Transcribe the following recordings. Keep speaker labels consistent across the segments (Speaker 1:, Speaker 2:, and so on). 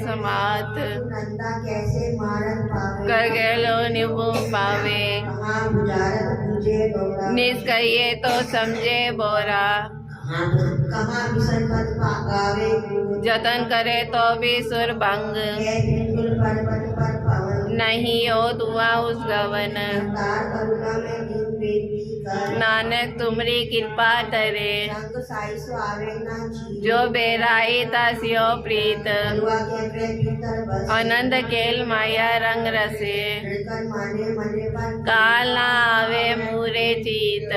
Speaker 1: समात कर गलो निभो पावे निज
Speaker 2: करिए तो समझे बोरा जतन करे
Speaker 1: तो भी सुर भंग
Speaker 2: नहीं हो दुआ उस
Speaker 1: गवन। नानक, तुमरी कृपा करे।
Speaker 2: जो बेराई तासियो प्रीत। आनंद
Speaker 1: केल माया रंग रसे।
Speaker 2: काल ना आवे मूरे चीत।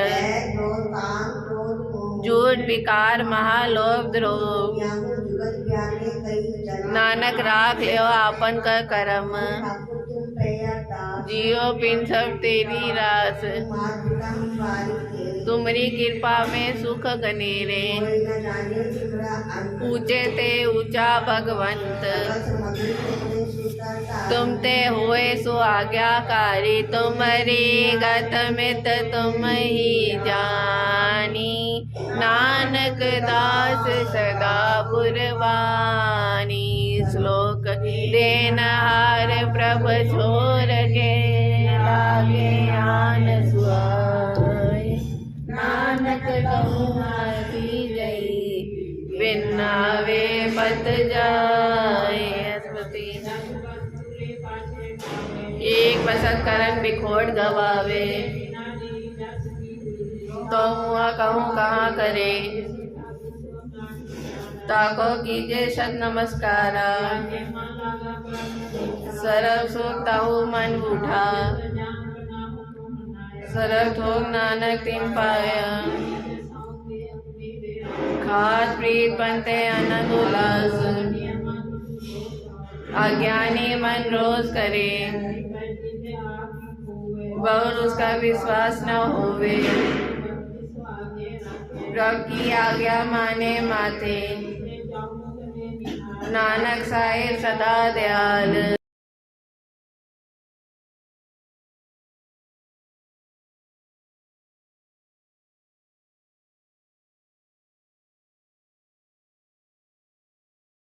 Speaker 1: झूठ, विकार, महालोभ, द्रोह। नानक राख
Speaker 2: लियो आपन का कर्म।
Speaker 1: जियो पिन सब तेरी रास। तुमरी कृपा में सुख गने रे। ऊँचे ते ऊँचा भगवंत। तुम ते हुए सो आज्ञाकारी। तुम्हारी गत मित तुम ही जानी। नानक दास सदा पुरवानी। श्लोक देनहार प्रभ छोर के लागे आन सुहाय नानक कहूँ जई बिनावे मत जाए। एक बसंत करण बिखोड़ गवावे। तो मुआ कहूँ, कहाँ करे? ताको कीजे सत नमस्कारा। सरल सोताऊ मन उठा सरल ठोक नानक तिन पाया। खात प्रीत बनते आनंद उल्लास। अज्ञानी मन रोज करे। बहुत उसका विश्वास न होवे। रब की आज्ञा माने माथे नानक साहेब सदा दयाल